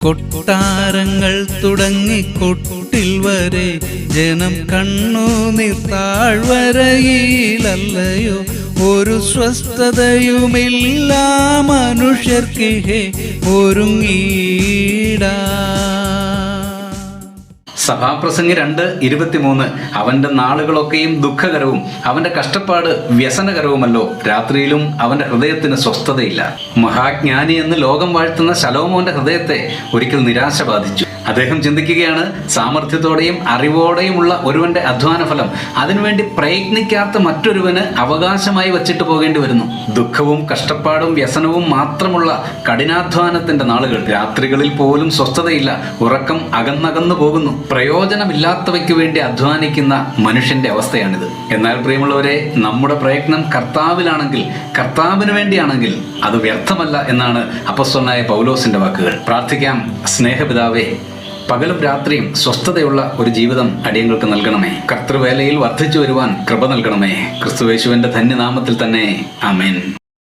കൊട്ടാരങ്ങൾ തുടങ്ങി കൊട്ടിൽ വരെ ജനം കണ്ണു താഴ്വരയിലല്ലയോ ഒരു സ്വസ്ഥതയുമില്ല മനുഷ്യർക്ക് ഹേ ഒരുങ്ങീടാ സഭാപ്രസംഗി രണ്ട് ഇരുപത്തിമൂന്ന്. അവന്റെ നാളുകളൊക്കെയും ദുഃഖകരവും അവന്റെ കഷ്ടപ്പാട് വ്യസനകരവുമല്ലോ. രാത്രിയിലും അവന്റെ ഹൃദയത്തിന് സ്വസ്ഥതയില്ല. മഹാജ്ഞാനി എന്ന് ലോകം വാഴ്ത്തുന്ന ശലോമോന്റെ ഹൃദയത്തെ ഒരിക്കൽ നിരാശ ബാധിച്ചു. അദ്ദേഹം ചിന്തിക്കുകയാണ് സാമർഥ്യത്തോടെയും അറിവോടെയുമുള്ള ഒരുവന്റെ അധ്വാന ഫലം അതിനുവേണ്ടി പ്രയത്നിക്കാത്ത മറ്റൊരുവന് അവകാശമായി വച്ചിട്ട് പോകേണ്ടി വരുന്നു. ദുഃഖവും കഷ്ടപ്പാടും വ്യസനവും മാത്രമുള്ള കഠിനാധ്വാനത്തിന്റെ നാളുകൾ. രാത്രികളിൽ പോലും സ്വസ്ഥതയില്ല. ഉറക്കം അകന്നകന്നു പോകുന്നു. പ്രയോജനമില്ലാത്തവയ്ക്ക് വേണ്ടി അധ്വാനിക്കുന്ന മനുഷ്യന്റെ അവസ്ഥയാണിത്. എന്നാൽ പ്രിയമുള്ളവരെ നമ്മുടെ പ്രയത്നം കർത്താവിലാണെങ്കിൽ കർത്താവിന് വേണ്ടിയാണെങ്കിൽ അത് വ്യർത്ഥമല്ല എന്നാണ് അപ്പസ്വനായ പൗലോസിന്റെ വാക്കുകൾ. പ്രാർത്ഥിക്കാം. സ്നേഹപിതാവേ പകലും രാത്രിയും സ്വസ്ഥതയുള്ള ഒരു ജീവിതം അടിയങ്ങൾക്ക് നൽകണമേ. കർത്തൃവേലയിൽ വർദ്ധിച്ചു വരുവാൻ കൃപ നൽകണമേ. ക്രിസ്തുവേശുവിന്റെ ധന്യനാമത്തിൽ തന്നെ. ആമേൻ.